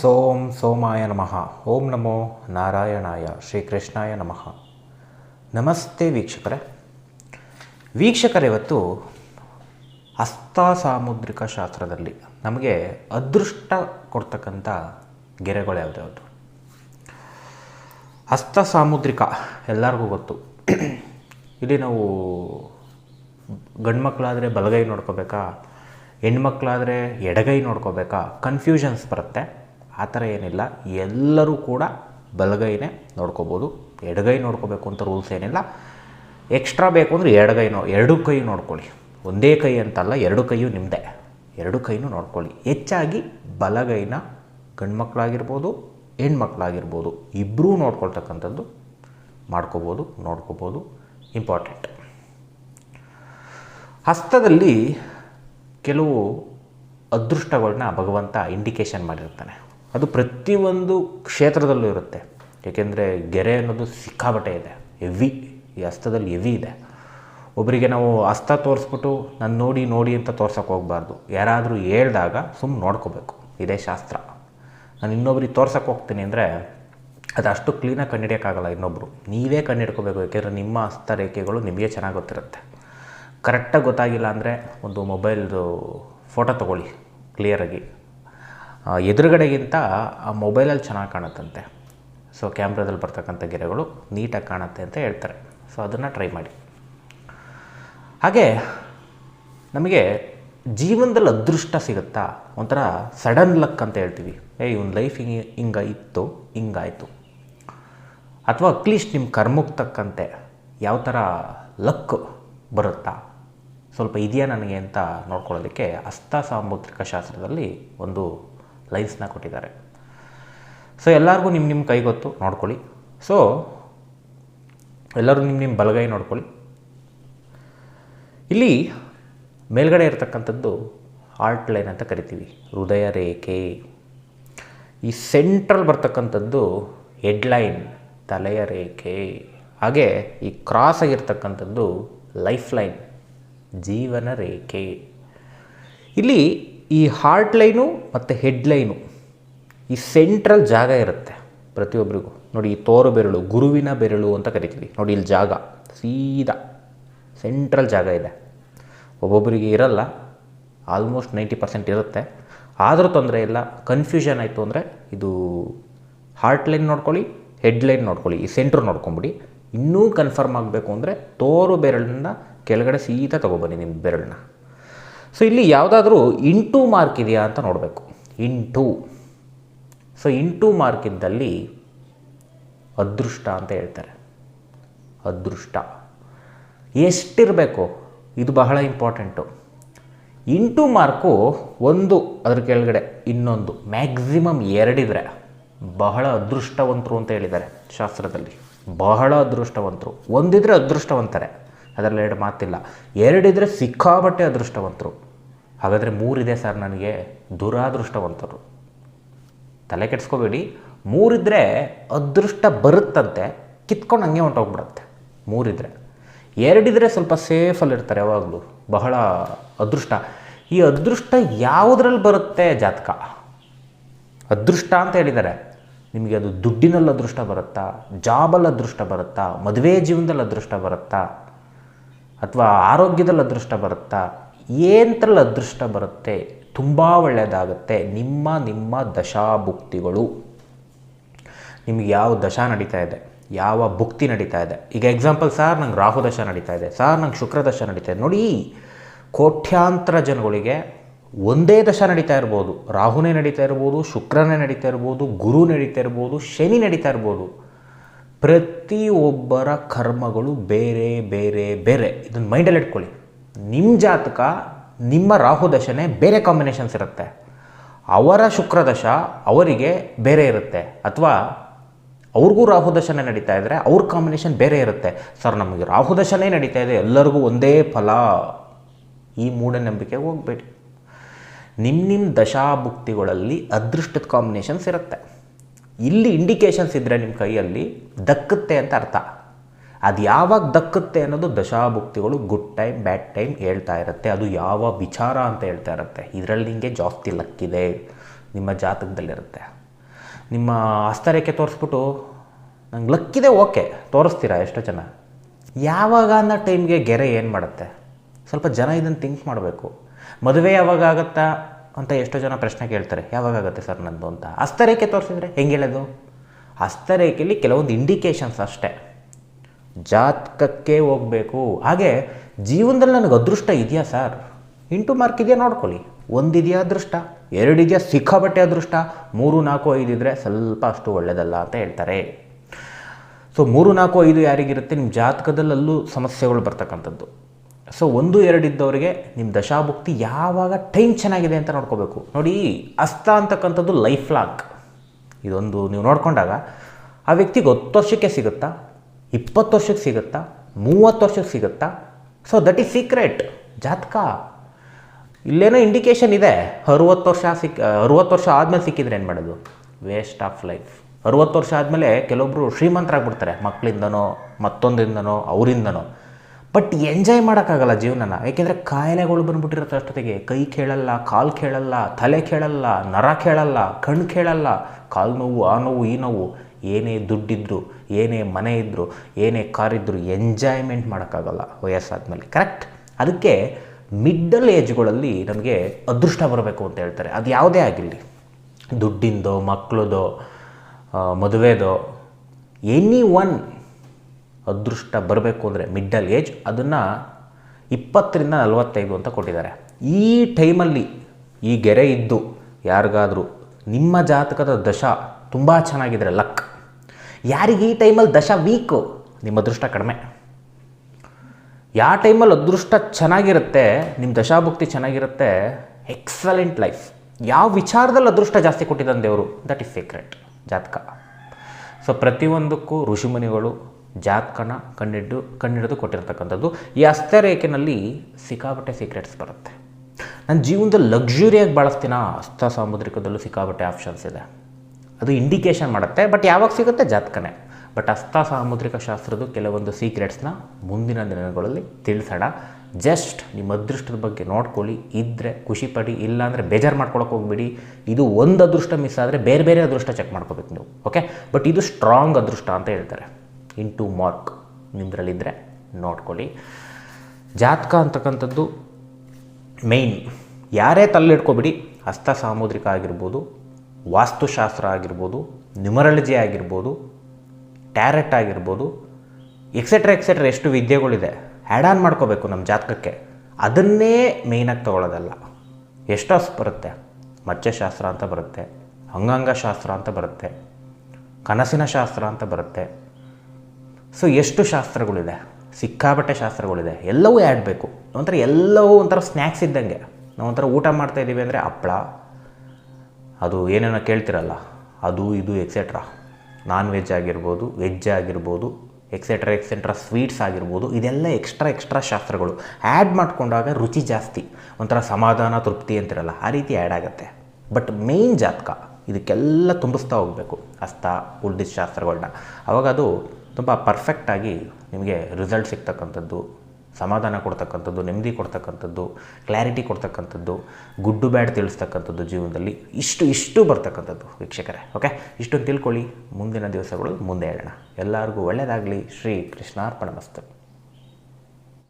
ಸೋಂ ಸೋಮಾಯ ನಮಃ. ಓಂ ನಮೋ ನಾರಾಯಣಾಯ ಶ್ರೀಕೃಷ್ಣಾಯ ನಮಃ. ನಮಸ್ತೆ ವೀಕ್ಷಕರೇ. ವೀಕ್ಷಕರ, ಇವತ್ತು ಸಾಮುದ್ರಿಕ ಶಾಸ್ತ್ರದಲ್ಲಿ ನಮಗೆ ಅದೃಷ್ಟ ಕೊಡ್ತಕ್ಕಂಥ ಗೆರೆಗಳು ಯಾವುದ್ಯಾವುದು ಹಸ್ತ ಸಾಮುದ್ರಿಕ ಎಲ್ಲರಿಗೂ ಗೊತ್ತು. ಇಲ್ಲಿ ನಾವು ಗಂಡ್ಮಕ್ಳಾದರೆ ಬಲಗೈ ನೋಡ್ಕೋಬೇಕಾ, ಹೆಣ್ಮಕ್ಳಾದರೆ ಎಡಗೈ ನೋಡ್ಕೋಬೇಕಾ ಕನ್ಫ್ಯೂಷನ್ಸ್ ಬರುತ್ತೆ. ಆ ಥರ ಏನಿಲ್ಲ. ಎಲ್ಲರೂ ಕೂಡ ಬಲಗೈನೇ ನೋಡ್ಕೋಬೋದು. ಎಡಗೈ ನೋಡ್ಕೋಬೇಕು ಅಂತ ರೂಲ್ಸ್ ಏನಿಲ್ಲ. ಎಕ್ಸ್ಟ್ರಾ ಬೇಕು ಅಂದರೆ ಎಡಗೈ ನೋ, ಎರಡು ಕೈ ನೋಡ್ಕೊಳ್ಳಿ. ಒಂದೇ ಕೈ ಅಂತಲ್ಲ ಎರಡು ಕೈಯೂ ನಿಮ್ಮದೇ ಎರಡು ಕೈನೂ ನೋಡ್ಕೊಳ್ಳಿ. ಹೆಚ್ಚಾಗಿ ಬಲಗೈನ ಗಂಡು ಮಕ್ಕಳಾಗಿರ್ಬೋದು ಹೆಣ್ಮಕ್ಳಾಗಿರ್ಬೋದು ಇಬ್ಬರೂ ನೋಡ್ಕೊಳ್ತಕ್ಕಂಥದ್ದು ಮಾಡ್ಕೋಬೋದು, ನೋಡ್ಕೋಬೋದು. ಇಂಪಾರ್ಟೆಂಟ್. ಹಸ್ತದಲ್ಲಿ ಕೆಲವು ಅದೃಷ್ಟಗಳನ್ನ ಭಗವಂತ ಇಂಡಿಕೇಶನ್ ಮಾಡಿರ್ತಾನೆ. ಅದು ಪ್ರತಿಯೊಂದು ಕ್ಷೇತ್ರದಲ್ಲೂ ಇರುತ್ತೆ. ಏಕೆಂದರೆ ಗೆರೆ ಅನ್ನೋದು ಸಿಕ್ಕಾಬಟ್ಟೆ ಇದೆ. ಹೆವಿ, ಈ ಹಸ್ತದಲ್ಲಿ ಹೆವಿ ಇದೆ. ಒಬ್ಬರಿಗೆ ನಾವು ಹಸ್ತ ತೋರಿಸ್ಬಿಟ್ಟು ನಾನು ನೋಡಿ ನೋಡಿ ಅಂತ ತೋರ್ಸೋಕೆ ಹೋಗಬಾರ್ದು. ಯಾರಾದರೂ ಹೇಳ್ದಾಗ ಸುಮ್ಮನೆ ನೋಡ್ಕೋಬೇಕು. ಇದೇ ಶಾಸ್ತ್ರ. ನಾನು ಇನ್ನೊಬ್ರಿಗೆ ತೋರ್ಸೋಕೆ ಹೋಗ್ತೀನಿ ಅಂದರೆ ಅದು ಅಷ್ಟು ಕ್ಲೀನಾಗಿ ಕಂಡುಹಿಡಿಯೋಕ್ಕಾಗಲ್ಲ ಇನ್ನೊಬ್ಬರು ನೀವೇ ಕಂಡುಹಿಡ್ಕೋಬೇಕು ಯಾಕೆಂದರೆ ನಿಮ್ಮ ಹಸ್ತ ರೇಖೆಗಳು ನಿಮಗೆ ಚೆನ್ನಾಗಿ ಗೊತ್ತಿರುತ್ತೆ. ಕರೆಕ್ಟಾಗಿ ಗೊತ್ತಾಗಿಲ್ಲ ಅಂದರೆ ಒಂದು ಮೊಬೈಲ್ದು ಫೋಟೋ ತೊಗೊಳ್ಳಿ. ಕ್ಲಿಯರಾಗಿ ಎದುರುಗಡೆಗಿಂತ ಆ ಮೊಬೈಲಲ್ಲಿ ಚೆನ್ನಾಗಿ ಕಾಣುತ್ತಂತೆ. ಸೊ ಕ್ಯಾಮ್ರಾದಲ್ಲಿ ಬರ್ತಕ್ಕಂಥ ಗೆರೆಗಳು ನೀಟಾಗಿ ಕಾಣುತ್ತೆ ಅಂತ ಹೇಳ್ತಾರೆ. ಸೊ ಅದನ್ನು ಟ್ರೈ ಮಾಡಿ. ಹಾಗೆ ನಮಗೆ ಜೀವನದಲ್ಲಿ ಅದೃಷ್ಟ ಸಿಗುತ್ತಾ? ಒಂಥರ ಸಡನ್ ಲಕ್ ಅಂತ ಹೇಳ್ತೀವಿ. ಏ ಇವನ್ ಲೈಫ್ ಹಿಂಗೆ ಹಿಂಗೆ ಇತ್ತು, ಹಿಂಗಾಯಿತು. ಅಥವಾ ಅಟ್ಲೀಸ್ಟ್ ನಿಮ್ಮ ಕರ್ಮಕ್ಕೆ ತಕ್ಕಂತೆ ಯಾವ ಥರ ಲಕ್ ಬರುತ್ತಾ? ಸ್ವಲ್ಪ ಇದೆಯಾ ನನಗೆ ಅಂತ ನೋಡ್ಕೊಳ್ಳೋದಕ್ಕೆ ಹಸ್ತ ಸಾಮುದ್ರಿಕ ಶಾಸ್ತ್ರದಲ್ಲಿ ಒಂದು ಲೈನ್ಸ್ನ ಕೊಟ್ಟಿದ್ದಾರೆ. ಸೊ ಎಲ್ಲರಿಗೂ ನಿಮ್ಮ ನಿಮ್ಮ ಕೈ ಗೊತ್ತು, ನೋಡ್ಕೊಳ್ಳಿ. ಸೊ ಎಲ್ಲರೂ ನಿಮ್ಮ ನಿಮ್ಮ ಬಲಗೈ ನೋಡ್ಕೊಳ್ಳಿ. ಇಲ್ಲಿ ಮೇಲ್ಗಡೆ ಇರತಕ್ಕಂಥದ್ದು ಹಾರ್ಟ್ ಲೈನ್ ಅಂತ ಕರಿತೀವಿ. ಹೃದಯ ರೇಖೆ. ಈ ಸೆಂಟ್ರಲ್ ಬರ್ತಕ್ಕಂಥದ್ದು ಹೆಡ್ಲೈನ್ ತಲೆಯ ರೇಖೆ. ಹಾಗೆ ಈ ಕ್ರಾಸ್ ಆಗಿರ್ತಕ್ಕಂಥದ್ದು ಲೈಫ್ ಲೈನ್ ಜೀವನ ರೇಖೆ. ಇಲ್ಲಿ ಈ ಹಾರ್ಟ್ ಲೈನು ಮತ್ತು ಹೆಡ್ಲೈನು ಈ ಸೆಂಟ್ರಲ್ ಜಾಗ ಇರುತ್ತೆ ಪ್ರತಿಯೊಬ್ಬರಿಗೂ ನೋಡಿ, ಈ ತೋರು ಬೆರಳು, ಗುರುವಿನ ಬೆರಳು ಅಂತ ಕರಿತೀವಿ. ನೋಡಿ, ಇಲ್ಲಿ ಜಾಗ, ಸೀದಾ ಸೆಂಟ್ರಲ್ ಜಾಗ ಇದೆ. ಒಬ್ಬೊಬ್ಬರಿಗೆ ಇರಲ್ಲ ಆಲ್ಮೋಸ್ಟ್ ನೈಂಟಿ ಪರ್ಸೆಂಟ್ ಇರುತ್ತೆ. ಆದರೂ ತೊಂದರೆ ಇಲ್ಲ ಕನ್ಫ್ಯೂಷನ್ ಆಯಿತು ಅಂದರೆ ಇದು ಹಾರ್ಟ್ ಲೈನ್ ನೋಡ್ಕೊಳ್ಳಿ ಹೆಡ್ ಲೈನ್ ನೋಡ್ಕೊಳ್ಳಿ, ಈ ಸೆಂಟ್ರ್ ನೋಡ್ಕೊಂಬಿಡಿ. ಇನ್ನೂ ಕನ್ಫರ್ಮ್ ಆಗಬೇಕು ಅಂದರೆ ತೋರು ಬೆರಳನ್ನ ಕೆಳಗಡೆ ಸೀದಾ ತೊಗೊಬನ್ನಿ ನಿಮ್ಮ ಬೆರಳನ್ನ. ಸೊ ಇಲ್ಲಿ ಯಾವುದಾದ್ರೂ ಇಂಟು ಮಾರ್ಕ್ ಇದೆಯಾ ಅಂತ ನೋಡಬೇಕು. ಇಂಟು. ಸೊ ಇಂಟು ಮಾರ್ಕ್ ಇದ್ದಲ್ಲಿ ಅದೃಷ್ಟ ಅಂತ ಹೇಳ್ತಾರೆ. ಅದೃಷ್ಟ. ಎಷ್ಟಿರಬೇಕು? ಇದು ಬಹಳ ಇಂಪಾರ್ಟೆಂಟು. ಇಂಟು ಮಾರ್ಕು ಒಂದು, ಅದ್ರ ಕೆಳಗಡೆ ಇನ್ನೊಂದು, ಮ್ಯಾಕ್ಸಿಮಮ್ ಎರಡಿದ್ರೆ ಬಹಳ ಅದೃಷ್ಟವಂತರು ಅಂತ ಹೇಳಿದ್ದಾರೆ ಶಾಸ್ತ್ರದಲ್ಲಿ. ಬಹಳ ಅದೃಷ್ಟವಂತರು. ಒಂದಿದ್ರೆ ಅದೃಷ್ಟವಂತಾರೆ. ಅದರಲ್ಲಿ ಎರಡು ಮಾತಿಲ್ಲ. ಎರಡಿದ್ರೆ ಸಿಕ್ಕಾಬಟ್ಟೆ ಅದೃಷ್ಟವಂತರು. ಹಾಗಾದರೆ ಮೂರಿದೆ ಸರ್ ನನಗೆ ದುರಾದೃಷ್ಟವಂತರು. ತಲೆ ಕೆಡಿಸ್ಕೋಬೇಡಿ. ಮೂರಿದ್ರೆ ಅದೃಷ್ಟ ಬರುತ್ತಂತೆ, ಕಿತ್ಕೊಂಡು ಹಂಗೆ ಹೊಂಟೋಗ್ಬಿಡತ್ತೆ ಮೂರಿದ್ರೆ. ಎರಡಿದ್ರೆ ಸ್ವಲ್ಪ ಸೇಫಲ್ಲಿರ್ತಾರೆ ಯಾವಾಗಲೂ, ಬಹಳ ಅದೃಷ್ಟ. ಈ ಅದೃಷ್ಟ ಯಾವುದ್ರಲ್ಲಿ ಬರುತ್ತೆ ಜಾತಕ? ಅದೃಷ್ಟ ಅಂತ ಹೇಳಿದ್ದಾರೆ. ನಿಮಗೆ ಅದು ದುಡ್ಡಿನಲ್ಲಿ ಅದೃಷ್ಟ ಬರುತ್ತಾ, ಜಾಬಲ್ಲಿ ಅದೃಷ್ಟ ಬರುತ್ತಾ, ಮದುವೆ ಜೀವನದಲ್ಲಿ ಅದೃಷ್ಟ ಬರುತ್ತಾ, ಅಥವಾ ಆರೋಗ್ಯದಲ್ಲಿ ಅದೃಷ್ಟ ಬರುತ್ತಾ ಏನರಲ್ಲಿ ಅದೃಷ್ಟ ಬರುತ್ತೆ, ತುಂಬ ಒಳ್ಳೆಯದಾಗುತ್ತೆ ನಿಮ್ಮ ನಿಮ್ಮ ದಶಾಭುಕ್ತಿಗಳು. ನಿಮಗೆ ಯಾವ ದಶಾ ನಡೀತಾ ಇದೆ, ಯಾವ ಭುಕ್ತಿ ನಡೀತಾ ಇದೆ. ಈಗ ಎಕ್ಸಾಂಪಲ್ ಸರ್ ನಂಗೆ ರಾಹು ದಶ ನಡೀತಾ ಇದೆ ಸರ್ ನಂಗೆ ಶುಕ್ರ ದಶ ನಡೀತಾ ಇದೆ. ನೋಡಿ, ಕೋಟ್ಯಾಂತರ ಜನಗಳಿಗೆ ಒಂದೇ ದಶ ನಡೀತಾ ಇರ್ಬೋದು. ರಾಹುನೇ ನಡೀತಾ ಇರ್ಬೋದು, ಶುಕ್ರನೇ ನಡೀತಾ ಇರ್ಬೋದು, ಗುರು ನಡೀತಾ ಇರ್ಬೋದು, ಶನಿ ನಡೀತಾ ಇರ್ಬೋದು. ಪ್ರತಿಯೊಬ್ಬರ ಕರ್ಮಗಳು ಬೇರೆ ಬೇರೆ ಬೇರೆ. ಇದನ್ನು ಮೈಂಡಲ್ಲಿ ಇಟ್ಕೊಳ್ಳಿ. ನಿಮ್ಮ ಜಾತಕ, ನಿಮ್ಮ ರಾಹು ದಶನೇ ಬೇರೆ ಕಾಂಬಿನೇಷನ್ಸ್ ಇರುತ್ತೆ. ಅವರ ಶುಕ್ರದಶ ಅವರಿಗೆ ಬೇರೆ ಇರುತ್ತೆ. ಅಥವಾ ಅವ್ರಿಗೂ ರಾಹು ದಶನೇ ನಡೀತಾ ಇದ್ದರೆ ಅವ್ರ ಕಾಂಬಿನೇಷನ್ ಬೇರೆ ಇರುತ್ತೆ. ಸರ್ ನಮಗೆ ರಾಹು ದಶನೇ ನಡೀತಾ ಇದೆ. ಎಲ್ಲರಿಗೂ ಒಂದೇ ಫಲ. ಈ ಮೂಢನಂಬಿಕೆಗೆ ಹೋಗಬೇಡಿ. ನಿಮ್ಮ ನಿಮ್ಮ ದಶಾಭುಕ್ತಿಗಳಲ್ಲಿ ಅದೃಷ್ಟದ ಕಾಂಬಿನೇಷನ್ಸ್ ಇರುತ್ತೆ. ಇಲ್ಲಿ ಇಂಡಿಕೇಶನ್ಸ್ ಇದ್ದರೆ ನಿಮ್ಮ ಕೈಯಲ್ಲಿ ದಕ್ಕುತ್ತೆ ಅಂತ ಅರ್ಥ. ಅದು ಯಾವಾಗ ದಕ್ಕುತ್ತೆ ಅನ್ನೋದು ದಶಾಭುಕ್ತಿಗಳು ಗುಡ್ ಟೈಮ್ ಬ್ಯಾಡ್ ಟೈಮ್ ಹೇಳ್ತಾ ಇರುತ್ತೆ. ಅದು ಯಾವ ವಿಚಾರ ಅಂತ ಹೇಳ್ತಾ ಇರುತ್ತೆ. ಇದರಲ್ಲಿ ನಿಮಗೆ ಜಾಸ್ತಿ ಲಕ್ಕಿದೆ ನಿಮ್ಮ ಜಾತಕದಲ್ಲಿರುತ್ತೆ. ನಿಮ್ಮ ಅಸ್ತರೇಖೆ ತೋರಿಸ್ಬಿಟ್ಟು ನಂಗೆ ಲಕ್ಕಿದೆ ಓಕೆ ತೋರಿಸ್ತೀರಾ ಎಷ್ಟೋ ಜನ? ಯಾವಾಗ ಅನ್ನೋ ಟೈಮ್ಗೆ ಗೆರೆ ಏನು ಮಾಡುತ್ತೆ? ಸ್ವಲ್ಪ ಜನ ಇದನ್ನು ಥಿಂಕ್ ಮಾಡಬೇಕು. ಮದುವೆ ಯಾವಾಗ ಆಗುತ್ತಾ ಅಂತ ಎಷ್ಟೋ ಜನ ಪ್ರಶ್ನೆ ಕೇಳ್ತಾರೆ. ಯಾವಾಗ ಆಗುತ್ತೆ ಸರ್ ನಂದು ಅಂತ. ಅಸ್ತರೇಖೆ ತೋರಿಸಿದ್ರೆ ಹೆಂಗೆ ಹೇಳೋದು? ಅಸ್ತರೇಖೆಯಲ್ಲಿ ಕೆಲವೊಂದು ಇಂಡಿಕೇಶನ್ಸ್ ಅಷ್ಟೇ. ಜಾತಕಕ್ಕೆ ಹೋಗಬೇಕು. ಹಾಗೆ ಜೀವನದಲ್ಲಿ ನನಗೆ ಅದೃಷ್ಟ ಇದೆಯಾ ಸರ್? ಇಂಟು ಮಾರ್ಕ್ ಇದೆಯಾ ನೋಡ್ಕೊಳ್ಳಿ. ಒಂದಿದೆಯಾ ಅದೃಷ್ಟ? ಎರಡಿದೆಯಾ ಸಿಕ್ಕಾಬಟ್ಟೆ ಅದೃಷ್ಟ? ಮೂರು, ನಾಲ್ಕು, ಐದು ಇದ್ದರೆ ಸ್ವಲ್ಪ ಅಷ್ಟು ಒಳ್ಳೆಯದಲ್ಲ ಅಂತ ಹೇಳ್ತಾರೆ. ಸೊ ಮೂರು, ನಾಲ್ಕು, ಐದು ಯಾರಿಗಿರುತ್ತೆ? ನಿಮ್ಮ ಜಾತಕದಲ್ಲೂ ಸಮಸ್ಯೆಗಳು ಬರ್ತಕ್ಕಂಥದ್ದು. ಸೊ ಒಂದು, ಎರಡು ಇದ್ದವರಿಗೆ ನಿಮ್ಮ ದಶಾಭುಕ್ತಿ ಯಾವಾಗ ಟೈಮ್ ಚೆನ್ನಾಗಿದೆ ಅಂತ ನೋಡ್ಕೋಬೇಕು. ನೋಡಿ, ಅಸ್ತ ಅಂತಕ್ಕಂಥದ್ದು ಲೈಫ್ ಲಾಕ್ ಇದೊಂದು ನೀವು ನೋಡಿಕೊಂಡಾಗ ಆ ವ್ಯಕ್ತಿಗೆ ಹತ್ತು ವರ್ಷಕ್ಕೆ ಸಿಗುತ್ತಾ? ಇಪ್ಪತ್ತು ವರ್ಷಕ್ಕೆ ಸಿಗುತ್ತಾ? ಮೂವತ್ತು ವರ್ಷಕ್ಕೆ ಸಿಗುತ್ತಾ? ಸೊ ದಟ್ ಈಸ್ ಸೀಕ್ರೆಟ್ ಜಾತಕ. ಇಲ್ಲೇನೋ ಇಂಡಿಕೇಶನ್ ಇದೆ. ಅರುವತ್ತು ವರ್ಷ ಸಿಕ್ ಅರುವತ್ತು ವರ್ಷ ಆದಮೇಲೆ ಸಿಕ್ಕಿದ್ರೆ ಏನು ಮಾಡೋದು? ವೇಸ್ಟ್ ಆಫ್ ಲೈಫ್ ಅರುವತ್ತು ವರ್ಷ ಆದಮೇಲೆ ಕೆಲವೊಬ್ಬರು ಶ್ರೀಮಂತರಾಗ್ಬಿಡ್ತಾರೆ. ಮಕ್ಕಳಿಂದನೋ ಮತ್ತೊಂದಿಂದನೋ, ಅವರಿಂದನೋ. ಬಟ್ ಎಂಜಾಯ್ ಮಾಡೋಕ್ಕಾಗಲ್ಲ ಜೀವನನ. ಏಕೆಂದರೆ ಕಾಯಿಲೆಗಳು ಬಂದ್ಬಿಟ್ಟಿರುತ್ತೆ ಅಷ್ಟೊತ್ತಿಗೆ. ಕೈ ಕೇಳಲ್ಲ, ಕಾಲು ಕೇಳಲ್ಲ, ತಲೆ ಕೇಳಲ್ಲ, ನರ ಕೇಳಲ್ಲ ಕಣ್ಣು ಕೇಳಲ್ಲ. ಕಾಲು ನೋವು, ಆ ನೋವು, ಈ ನೋವು. ಏನೇ ದುಡ್ಡಿದ್ರು, ಏನೇ ಮನೆ ಇದ್ದರೂ ಏನೇ ಕಾರ್ ಇದ್ದರೂ ಎಂಜಾಯ್ಮೆಂಟ್ ಮಾಡೋಕ್ಕಾಗಲ್ಲ ವಯಸ್ಸಾದಮೇಲೆ. ಕರೆಕ್ಟ್ ಅದಕ್ಕೆ ಮಿಡ್ಡಲ್ ಏಜ್ಗಳಲ್ಲಿ ನಮಗೆ ಅದೃಷ್ಟ ಬರಬೇಕು ಅಂತ ಹೇಳ್ತಾರೆ. ಅದು ಯಾವುದೇ ಆಗಿರಲಿ. ದುಡ್ಡಿಂದೋ ಮಕ್ಕಳದೋ ಮದುವೆದೋ ಎನಿ ಒನ್ ಅದೃಷ್ಟ ಬರಬೇಕು ಅಂದರೆ ಮಿಡ್ಡಲ್ ಏಜ್ ಅದನ್ನು ಇಪ್ಪತ್ತರಿಂದ ನಲವತ್ತೈದು ಅಂತ ಕೊಟ್ಟಿದ್ದಾರೆ. ಈ ಟೈಮಲ್ಲಿ ಈ ಗೆರೆ ಇದ್ದು ಯಾರಿಗಾದರೂ ನಿಮ್ಮ ಜಾತಕದ ದಶ ತುಂಬ ಚೆನ್ನಾಗಿದ್ರೆ ಲಕ್. ಯಾರಿಗೆ ಈ ಟೈಮಲ್ಲಿ ದಶ ವೀಕು? ನಿಮ್ಮ ಅದೃಷ್ಟ ಕಡಿಮೆ. ಯಾವ ಟೈಮಲ್ಲಿ ಅದೃಷ್ಟ ಚೆನ್ನಾಗಿರುತ್ತೆ ನಿಮ್ಮ ದಶಾಭುಕ್ತಿ ಚೆನ್ನಾಗಿರುತ್ತೆ, ಎಕ್ಸಲೆಂಟ್ ಲೈಫ್. ಯಾವ ವಿಚಾರದಲ್ಲಿ ಅದೃಷ್ಟ ಜಾಸ್ತಿ ಕೊಟ್ಟಿದ್ದಾನೆ ದೇವರು? ದಟ್ ಈಸ್ ಸೀಕ್ರೆಟ್ ಜಾತಕ. ಸೊ ಪ್ರತಿಯೊಂದಕ್ಕೂ ಋಷಿಮುನಿಗಳು ಜಾತಕನ ಕಂಡಿಡ್ಡು ಕಣ್ಣಿಡಿದು ಕೊಟ್ಟಿರ್ತಕ್ಕಂಥದ್ದು. ಈ ಹಸ್ತರೇಖೆನಲ್ಲಿ ಸಿಕ್ಕಾಪಟ್ಟೆ ಸೀಕ್ರೆಟ್ಸ್ ಬರುತ್ತೆ. ನನ್ನ ಜೀವನದ ಲಕ್ಸುರಿಯಾಗಿ ಬಳಸ್ತೀನ? ಹಸ್ತ ಸಾಮುದ್ರಿಕದಲ್ಲೂ ಸಿಕ್ಕಾಪಟ್ಟೆ ಆಪ್ಷನ್ಸ್ ಇದೆ. ಅದು ಇಂಡಿಕೇಶನ್ ಮಾಡುತ್ತೆ ಬಟ್ ಯಾವಾಗ ಸಿಗುತ್ತೆ? ಜಾತಕನೇ. ಬಟ್ ಹಸ್ತ ಸಾಮುದ್ರಿಕ ಶಾಸ್ತ್ರದ ಕೆಲವೊಂದು ಸೀಕ್ರೆಟ್ಸ್ನ ಮುಂದಿನ ದಿನಗಳಲ್ಲಿ ತಿಳಿಸೋಣ. ಜಸ್ಟ್ ನಿಮ್ಮ ಅದೃಷ್ಟದ ಬಗ್ಗೆ ನೋಡ್ಕೊಳ್ಳಿ. ಇದ್ದರೆ ಖುಷಿಪಡಿ ಇಲ್ಲಾಂದರೆ ಬೇಜಾರು ಮಾಡ್ಕೊಳಕ್ಕೆ ಹೋಗ್ಬಿಡಿ. ಇದು ಒಂದು ಅದೃಷ್ಟ ಮಿಸ್ ಆದರೆ ಬೇರೆ ಬೇರೆ ಅದೃಷ್ಟ ಚೆಕ್ ಮಾಡ್ಕೋಬೇಕು ನೀವು ಓಕೆ ಬಟ್ ಇದು ಸ್ಟ್ರಾಂಗ್ ಅದೃಷ್ಟ ಅಂತ ಹೇಳ್ತಾರೆ. ಇನ್ ಟು ಮಾರ್ಕ್ ನಿಮ್ಮದ್ರಲ್ಲಿದ್ದರೆ ನೋಡ್ಕೊಳ್ಳಿ. ಜಾತಕ ಅಂತಕ್ಕಂಥದ್ದು ಮೇಯ್ನ್ ಯಾರೇ ತಲ್ಲಿಡ್ಕೊಬಿಡಿ ಹಸ್ತ ಸಾಮುದ್ರಿಕ ಆಗಿರ್ಬೋದು ವಾಸ್ತುಶಾಸ್ತ್ರ ಆಗಿರ್ಬೋದು, ನ್ಯೂಮರಾಲಜಿ ಆಗಿರ್ಬೋದು, ಟ್ಯಾರೆಟ್ ಆಗಿರ್ಬೋದು ಎಕ್ಸೆಟ್ರಾ ಎಕ್ಸೆಟ್ರಾ ಎಷ್ಟು ವಿದ್ಯೆಗಳಿದೆ. ಆ್ಯಡ್ ಆನ್ ಮಾಡ್ಕೋಬೇಕು ನಮ್ಮ ಜಾತಕಕ್ಕೆ. ಅದನ್ನೇ ಮೇಯ್ನಾಗಿ ತೊಗೊಳ್ಳೋದಲ್ಲ ಎಷ್ಟೋ ಬರುತ್ತೆ. ಮತ್ಸ್ಯಶಾಸ್ತ್ರ ಅಂತ ಬರುತ್ತೆ, ಅಂಗಾಂಗ ಶಾಸ್ತ್ರ ಅಂತ ಬರುತ್ತೆ, ಕನಸಿನ ಶಾಸ್ತ್ರ ಅಂತ ಬರುತ್ತೆ. ಸೊ ಎಷ್ಟು ಶಾಸ್ತ್ರಗಳಿದೆ? ಸಿಕ್ಕಾಪಟ್ಟೆ ಶಾಸ್ತ್ರಗಳಿದೆ. ಎಲ್ಲವೂ ಆ್ಯಡ್ ಬೇಕು. ಒಂಥರ ಎಲ್ಲವೂ ಒಂಥರ ಸ್ನ್ಯಾಕ್ಸ್ ಇದ್ದಂಗೆ. ನಾವು ಒಂಥರ ಊಟ ಮಾಡ್ತಾ ಇದ್ದೀವಿ ಅಂದರೆ ಹಪ್ಪಳ ಅದು ಏನೇನೋ ಕೇಳ್ತಿರಲ್ಲ, ಅದು, ಇದು ಎಕ್ಸೆಟ್ರಾ ನಾನ್ ವೆಜ್ ಆಗಿರ್ಬೋದು ವೆಜ್ ಆಗಿರ್ಬೋದು ಎಕ್ಸೆಟ್ರಾ ಎಕ್ಸೆಟ್ರಾ ಸ್ವೀಟ್ಸ್ ಆಗಿರ್ಬೋದು, ಇದೆಲ್ಲ ಎಕ್ಸ್ಟ್ರಾ ಎಕ್ಸ್ಟ್ರಾ ಶಾಸ್ತ್ರಗಳು. ಆ್ಯಡ್ ಮಾಡಿಕೊಂಡಾಗ ರುಚಿ ಜಾಸ್ತಿ, ಒಂಥರ ಸಮಾಧಾನ, ತೃಪ್ತಿ ಅಂತಿರಲ್ಲ, ಆ ರೀತಿ ಆ್ಯಡ್ ಆಗುತ್ತೆ. ಬಟ್ ಮೇಯ್ನ್ ಜಾತಕ, ಇದಕ್ಕೆಲ್ಲ ತುಂಬಿಸ್ತಾ ಹೋಗಬೇಕು ಹಸ್ತ ಉಳ್ದಿದ್ದ ಶಾಸ್ತ್ರಗಳನ್ನ ಅವಾಗ ಅದು ತುಂಬ ಪರ್ಫೆಕ್ಟಾಗಿ ನಿಮಗೆ ರಿಸಲ್ಟ್ ಸಿಗ್ತಕ್ಕಂಥದ್ದು. ಸಮಾಧಾನ ಕೊಡ್ತಕ್ಕಂಥದ್ದು, ನೆಮ್ಮದಿ ಕೊಡ್ತಕ್ಕಂಥದ್ದು ಕ್ಲಾರಿಟಿ ಕೊಡ್ತಕ್ಕಂಥದ್ದು, ಗುಡ್ಡು ಬ್ಯಾಡ್ ತಿಳಿಸ್ತಕ್ಕಂಥದ್ದು ಜೀವನದಲ್ಲಿ ಇಷ್ಟು ಇಷ್ಟು ಬರ್ತಕ್ಕಂಥದ್ದು ವೀಕ್ಷಕರೇ ಓಕೆ ಇಷ್ಟೊಂದು ತಿಳ್ಕೊಳ್ಳಿ, ಮುಂದಿನ ದಿವಸಗಳು ಮುಂದೆ ಹೇಳೋಣ. ಎಲ್ಲರಿಗೂ ಒಳ್ಳೆಯದಾಗಲಿ ಶ್ರೀ ಕೃಷ್ಣಾರ್ಪಣ ಮಸ್ತು